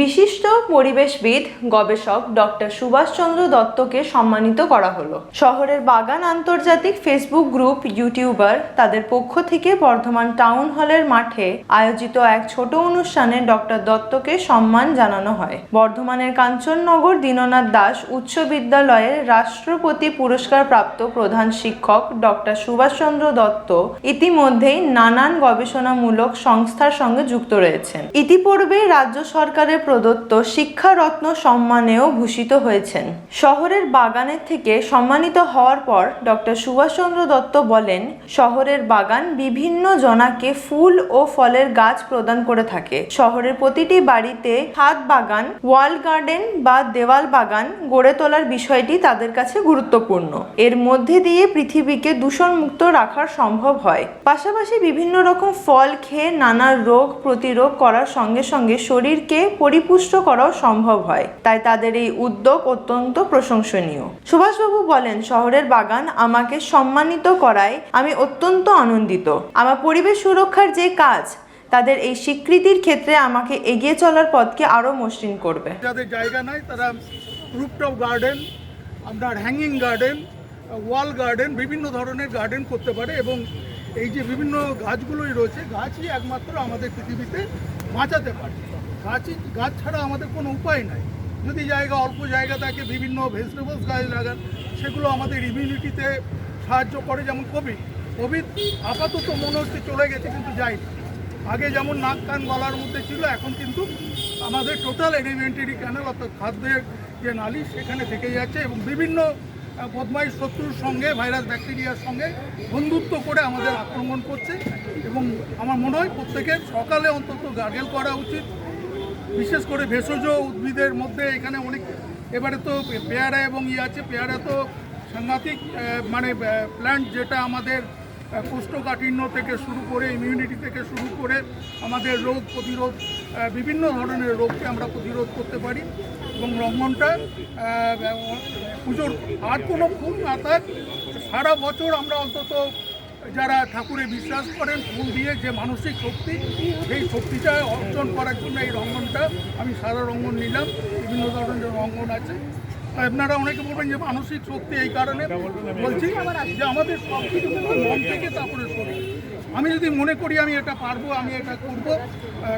বিশিষ্ট পরিবেশবিদ, গবেষক ডক্টর সুভাষচন্দ্র দত্তকে সম্মানিত করা হলো। শহরের বাগান আন্তর্জাতিক ফেসবুক গ্রুপ ইউটিউবার তাদের পক্ষ থেকে বর্ধমান টাউন হলের মাঠে আয়োজিত এক ছোট অনুষ্ঠানে ডক্টর দত্তকে সম্মান জানানো হয়। বর্ধমানের কাঞ্চননগর দীননাথ দাস উচ্চ বিদ্যালয়ের রাষ্ট্রপতি পুরস্কার প্রাপ্ত প্রধান শিক্ষক ডক্টর সুভাষচন্দ্র দত্ত ইতিমধ্যেই নানান গবেষণামূলক সংস্থার সঙ্গে যুক্ত রয়েছেন। ইতিপূর্বে রাজ্য সরকারের প্রদত্ত শিক্ষারত্ন সম্মানেও ভূষিত হয়েছেন। শহরের বাগানের থেকে সম্মানিত হওয়ার পর ডক্টর সুভাষচন্দ্র দত্ত বলেন, শহরের বাগান বিভিন্ন জনাকে ফুল ও ফলের গাছ প্রদান করে থাকে। শহরের প্রতিটি বাড়িতে ছাদ বাগান, ওয়াল গার্ডেন বা দেওয়াল বাগান গড়ে তোলার বিষয়টি তাদের কাছে গুরুত্বপূর্ণ। এর মধ্যে দিয়ে পৃথিবীকে দূষণ মুক্ত রাখা সম্ভব হয়। পাশাপাশি বিভিন্ন রকম ফল, খেয়ে নানা রোগ প্রতিরোধ করার সঙ্গে সঙ্গে শরীরকে পরিপুষ্ট করাও সম্ভব হয়। তাই তাদের এই উদ্যোগ অত্যন্ত প্রশংসনীয়। সুভাষবাবু বলেন, শহরের বাগান আমাকে সম্মানিত করায় আমি অত্যন্ত আনন্দিত। আমার পরিবেশ সুরক্ষার যে কাজ, তাদের এই স্বীকৃতির ক্ষেত্রে আমাকে এগিয়ে চলার পথকে আরও মসৃণ করবে। যাদের জায়গা নাই, তারা রুপটপ গার্ডেন আপনার হ্যাঙ্গিং গার্ডেন ওয়াল গার্ডেন বিভিন্ন ধরনের গার্ডেন করতে পারে এবং এই যে বিভিন্ন গাছগুলোই রয়েছে, গাছই একমাত্র আমাদের পৃথিবীতে বাঁচাতে পারে। গাছই, গাছ ছাড়া আমাদের কোনো উপায় নাই। যদি জায়গা, অল্প জায়গা থাকে, বিভিন্ন ভেজিটেবলস গাছ লাগান, সেগুলো আমাদের ইমিউনিটিতে সাহায্য করে, যেমন কোভিড। কোভিড আপাতত মনে হচ্ছে চলে গেছে, কিন্তু যায়নি। আগে যেমন নাক কান গলার মধ্যে ছিল, এখন কিন্তু আমাদের টোটাল এলিমেন্টারি ক্যানেল অর্থাৎ খাদ্যের যে নালী, সেখানে থেকে যাচ্ছে এবং বিভিন্ন আহ, বদমাইশ শত্রুর সঙ্গে ভাইরাস ব্যাকটেরিয়ার সঙ্গে বন্ধুত্ব করে আমাদের আক্রমণ করছে। এবং আমার মনে হয় প্রত্যেকের সকালে অন্তত গার্গেল করা উচিত। বিশেষ করে ভেষজ উদ্ভিদের মধ্যে এখানে অনেক এবারে তো পেয়ারা এবং ইয়ে আছে। পেয়ারা তো সাংঘাতিক মানে প্ল্যান্ট যেটা আমাদের কোষ্ঠকাঠিন্য থেকে শুরু করে ইমিউনিটি থেকে শুরু করে আমাদের রোগ প্রতিরোধ বিভিন্ন ধরনের রোগকে আমরা প্রতিরোধ করতে পারি। এবং রঙ্গনটা পুজোর আর কোনো ফুল না থাক, সারা বছর আমরা অন্তত যারা ঠাকুরে বিশ্বাস করেন, ফুল দিয়ে যে মানসিক শক্তি, সেই শক্তিটা অর্জন করার জন্য এই রঙ্গনটা আমি সারা রঙ্গন নিলাম। বিভিন্ন ধরনের রঙ্গন আছে। আপনারা অনেকে বলবেন যে মানসিক শক্তি এই কারণে বলছি যে আমাদের সব কিছু মন থেকে তারপরে শরীর আমি যদি মনে করি আমি এটা পারব, আমি এটা করব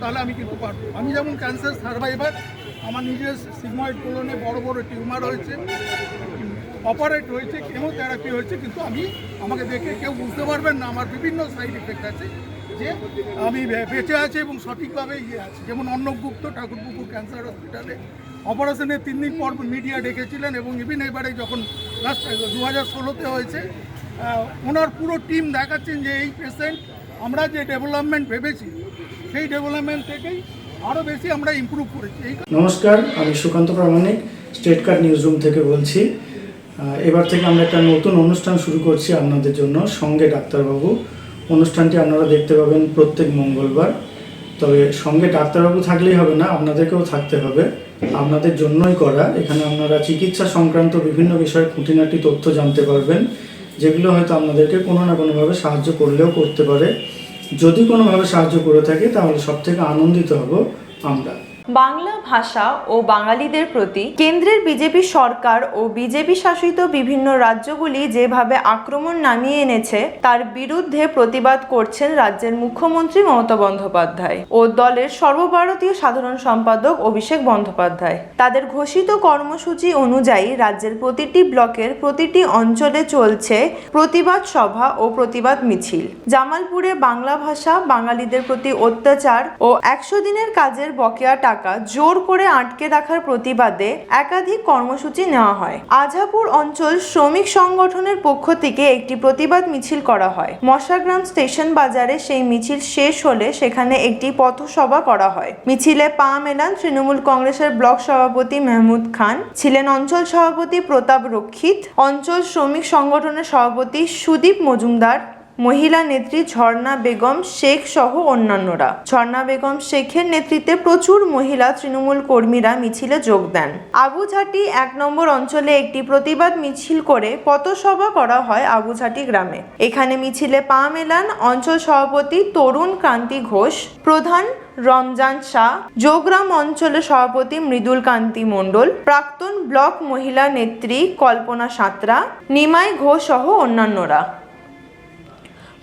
তাহলে আমি কিন্তু পারব। আমি যেমন ক্যান্সার সার্ভাইভার আমার নিজের সিগময়েড কোলনে বড় বড় টিউমার হয়েছে অপারেট হয়েছে কেমোথেরাপি হয়েছে, কিন্তু আমি, আমাকে দেখে কেউ বুঝতে পারবেন না, আমার বিভিন্ন সাইড এফেক্ট আছে যে আমি বেঁচে আছি এবং সঠিকভাবে ইয়ে আছে। যেমন অন্নগুপ্ত ঠাকুরপুকুর ক্যান্সার হসপিটালে অপারেশনের তিন দিন পর মিডিয়া ডেকেছিলেন এবং ইভিন এবারে যখন লাস্ট দু হাজার ষোলোতে হয়েছে ওনার পুরো টিম দেখাচ্ছেন যে এই পেশেন্ট আমরা যে ডেভেলপমেন্ট ভেবেছি, সেই ডেভেলপমেন্ট থেকেই আরও বেশি আমরা ইমপ্রুভ করেছি। নমস্কার, আমি Sukanta Pramanik state card news room থেকে বলছি। এবার থেকে আমরা একটা নতুন অনুষ্ঠান শুরু করছি আপনাদের জন্য, সঙ্গে ডাক্তারবাবু। অনুষ্ঠানটি আপনারা দেখতে পাবেন প্রত্যেক মঙ্গলবার। তবে সঙ্গে ডাক্তারবাবু থাকলেই হবে না, আপনাদেরকেও থাকতে হবে। আপনাদের জন্যই করা। এখানে আপনারা চিকিৎসা সংক্রান্ত বিভিন্ন বিষয়ে খুঁটিনাটি তথ্য জানতে পারবেন, যেগুলো হয়তো আপনাদেরকে কোনো না কোনোভাবে সাহায্য করলেও করতে পারে। যদি কোনোভাবে সাহায্য করে থাকে, তাহলে সব থেকে আনন্দিত হব আমরা। বাংলা ভাষা ও বাঙালিদের প্রতি কেন্দ্রের বিজেপি সরকার ও বিজেপি শাসিত বিভিন্ন রাজ্যগুলি যেভাবে আক্রমণ নামিয়ে এনেছে, তার বিরুদ্ধে প্রতিবাদ করছেন রাজ্যের মুখ্যমন্ত্রী মমতা বন্দ্যোপাধ্যায় ও দলের সর্বভারতীয় সাধারণ সম্পাদক অভিষেক বন্দ্যোপাধ্যায়। তাদের ঘোষিত কর্মসূচি অনুযায়ী রাজ্যের প্রতিটি ব্লকের প্রতিটি অঞ্চলে চলছে প্রতিবাদ সভা ও প্রতিবাদ মিছিল। জামালপুরে বাংলা ভাষা, বাঙালিদের প্রতি অত্যাচার ও একশো দিনের কাজের বকেয়া টাকা জোর করে আটকে রাখার প্রতিবাদে একাধিক কর্মসূচি নেওয়া হয়। আজাপুর অঞ্চল শ্রমিক সংগঠনের পক্ষ থেকে একটি প্রতিবাদ মিছিল করা হয়। মশাগ্রাম স্টেশন বাজারে সেই মিছিল শেষ হলে সেখানে একটি পথসভা করা হয়। মিছিলে পা মেলান তৃণমূল কংগ্রেসের ব্লক সভাপতি মেহমুদ খান, ছিলেন অঞ্চল সভাপতি প্রতাপ রক্ষিত, অঞ্চল শ্রমিক সংগঠনের সভাপতি সুদীপ মজুমদার মহিলা নেত্রী ঝর্ণা বেগম শেখ সহ অন্যান্যরা। ঝর্ণা বেগম শেখের নেতৃত্বে প্রচুর মহিলা তৃণমূল কর্মীরা মিছিলে যোগ দেন। আবুঝাটি এক নম্বর অঞ্চলে একটি প্রতিবাদ মিছিল করে পথসভা করা হয় আবুঝাটি গ্রামে। এখানে মিছিলে পা মেলান অঞ্চল সভাপতি তরুণ কান্তি ঘোষ, প্রধান রমজান শাহ যোগগ্রাম অঞ্চলের সভাপতি মৃদুল কান্তি মণ্ডল, প্রাক্তন ব্লক মহিলা নেত্রী কল্পনা সাঁতরা, নিমাই ঘোষ সহ অন্যান্যরা।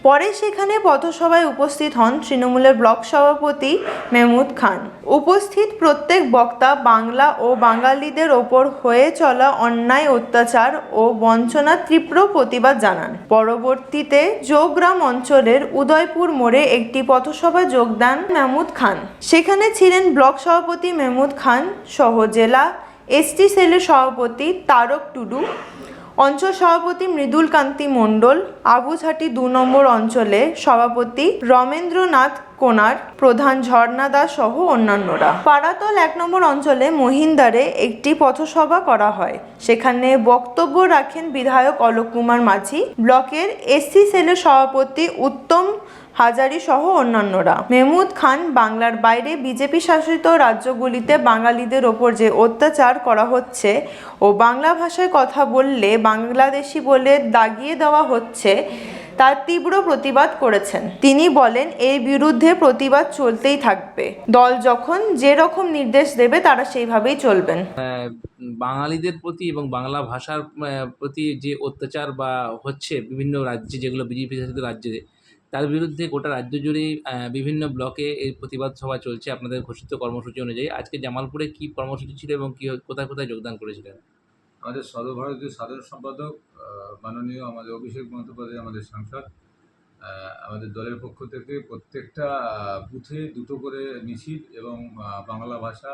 পরে সেখানে পথসভায় উপস্থিত হন তৃণমূলের ব্লক সভাপতি মেহমুদ খান। উপস্থিত প্রত্যেক বক্তা বাংলা ও বাঙালিদের ওপর হয়ে চলা অন্যায়, অত্যাচার ও বঞ্চনার তীব্র প্রতিবাদ জানান। পরবর্তীতে যোগগ্রাম অঞ্চলের উদয়পুর মোড়ে একটি পথসভায় যোগ দেন মেহমুদ খান। সেখানে ছিলেন ব্লক সভাপতি মেহমুদ খান, সহ জেলা এসটি সেলের সভাপতি তারক টুডু অঞ্চল সভাপতি মৃদুল কান্তি মণ্ডল আবুঝাটি দু নম্বর অঞ্চলে সভাপতি রমেন্দ্রনাথ কোনার, প্রধান ঝর্ণা দাস সহ অন্যান্যরা। পাড়াতল এক নম্বর অঞ্চলে মহিন্দারে একটি পথসভা করা হয়। সেখানে বক্তব্য রাখেন বিধায়ক অলোক কুমার মাঝি। ব্লকের এসসি সেলের সভাপতি উত্তম হাজারি সহ অন্যান্যরা। মেহমুদ খান বাংলার বাইরে বিজেপি শাসিত রাজ্যগুলিতে বাঙালিদের ওপর যে অত্যাচার করা হচ্ছে ও বাংলা ভাষায় কথা বললে বাংলাদেশি বলে দাগিয়ে দেওয়া হচ্ছে, তার তীব্র প্রতিবাদ করেছেন। তিনি বলেন, এর বিরুদ্ধে প্রতিবাদ চলতেই থাকবে। দল যখন যে রকম নির্দেশ দেবে, তারা সেইভাবেই চলবেন। বাঙালিদের প্রতি এবং বাংলা ভাষার প্রতি যে অত্যাচার বা হচ্ছে বিভিন্ন রাজ্যে, যেগুলো বিজেপি শাসিত রাজ্যে তার বিরুদ্ধে গোটা রাজ্য আহ, বিভিন্ন ব্লকে এই প্রতিবাদ সভা চলছে আপনাদের ঘোষিত কর্মসূচি অনুযায়ী। আজকে জামালপুরে কি কর্মসূচি ছিল এবং কী কোথায় কোথায় যোগদান করেছিলেন? আমাদের সর্বভারতীয় সাধারণ সম্পাদক মাননীয় আমাদের অভিষেক বন্দ্যোপাধ্যায় আমাদের সাংসদ আমাদের দলের পক্ষ থেকে প্রত্যেকটা বুথে দুটো করে মিছিল এবং বাংলা ভাষা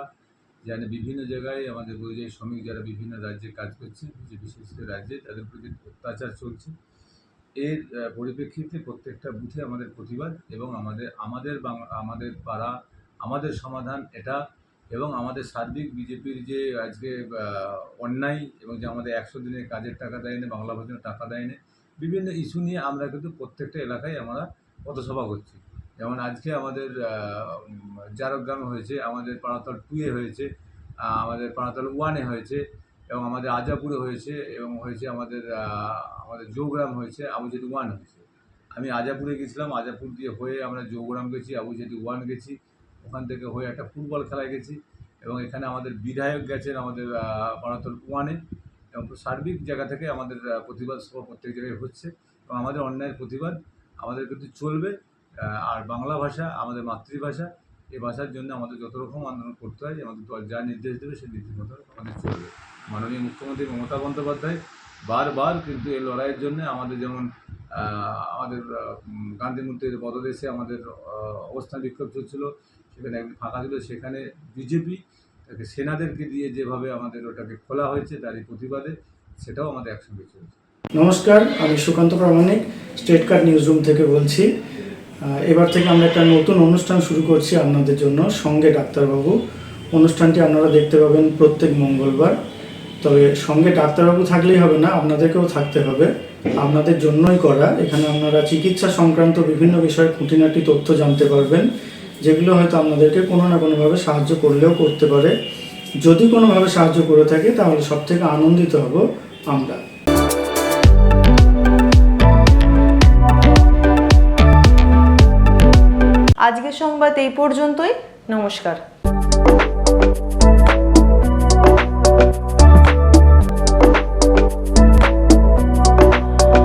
যেন বিভিন্ন জায়গায় আমাদের পরিযায়ী শ্রমিক যারা বিভিন্ন রাজ্যে কাজ করছে বিশেষ করে রাজ্যে তাদের প্রতি অত্যাচার চলছে। এর পরিপ্রেক্ষিতে প্রত্যেকটা বুথে আমাদের প্রতিবাদ এবং আমাদের আমাদের আমাদের পাড়া, আমাদের সমাধান এটা এবং আমাদের সার্বিক বিজেপির যে আজকে অন্যায় এবং যে আমাদের একশো দিনের কাজের টাকা দেয় না বাংলা ভাষার টাকা দেয় না বিভিন্ন ইস্যু নিয়ে আমরা কিন্তু প্রত্যেকটা এলাকায় আমরা পথসভা করছি। যেমন আজকে আমাদের জারগ্রামে হয়েছে, আমাদের পাড়াতল টুয়ে হয়েছে আমাদের পাড়াতল ওয়ানে হয়েছে এবং আমাদের আজাপুরে হয়েছে এবং হয়েছে আমাদের আমাদের জৌগ্রাম হয়েছে আবুজেটি ওয়ান হয়েছে। আমি আজাপুরে গেছিলাম, আজাপুর দিয়ে হয়ে আমরা জৌগ্রাম গেছি আবুজেটি ওয়ান গেছি, ওখান থেকে হয়ে একটা ফুটবল খেলায় গেছি এবং এখানে আমাদের বিধায়ক গেছেন আমাদের পাড়াতল ওয়ানে এবং সার্বিক জায়গা থেকে আমাদের প্রতিবাদ সভা প্রত্যেক জায়গায় হচ্ছে এবং আমাদের অন্যায়ের প্রতিবাদ আমাদের কিন্তু চলবে আর বাংলা ভাষা আমাদের মাতৃভাষা এই ভাষার জন্য আমাদের যত রকম আন্দোলন করতে হয়, আমাদের দল যা নির্দেশ দেবে সেই নির্দেশ মতো আমাদের চলবে। মাননীয় মুখ্যমন্ত্রী মমতা বন্দ্যোপাধ্যায় বারবার কিন্তু এই লড়াইয়ের জন্য আমাদের যেমন আমাদের গান্ধী মূর্তির পদদেশে আমাদের অবস্থান বিক্ষোভ চলছিল, সেখানে একদিন ফাঁকা ছিল, সেখানে বিজেপি তাকে সেনাদেরকে দিয়ে যেভাবে আমাদের ওটাকে খোলা হয়েছে তারই প্রতিবাদে সেটাও আমাদের একসঙ্গে চলছে। নমস্কার, আমি Sukanta Pramanik, state card news room থেকে বলছি। এবার থেকে আমরা একটা নতুন অনুষ্ঠান শুরু করছি আপনাদের জন্য, সঙ্গে ডাক্তারবাবু। অনুষ্ঠানটি আপনারা দেখতে পাবেন প্রত্যেক মঙ্গলবার। তবে সঙ্গে ডাক্তারবাবু থাকলেই হবে না, আপনাদেরকেও থাকতে হবে। আপনাদের জন্যই করা। এখানে আপনারা চিকিৎসা সংক্রান্ত বিভিন্ন বিষয়ে খুঁটিনাটি তথ্য জানতে পারবেন, যেগুলো হয়তো আপনাদেরকে কোনো না কোনোভাবে সাহায্য করলেও করতে পারে। যদি কোনোভাবে সাহায্য করে থাকে, তাহলে সব থেকে আনন্দিত হব আমরা। আজকের সংবাদ এই পর্যন্তই। নমস্কার।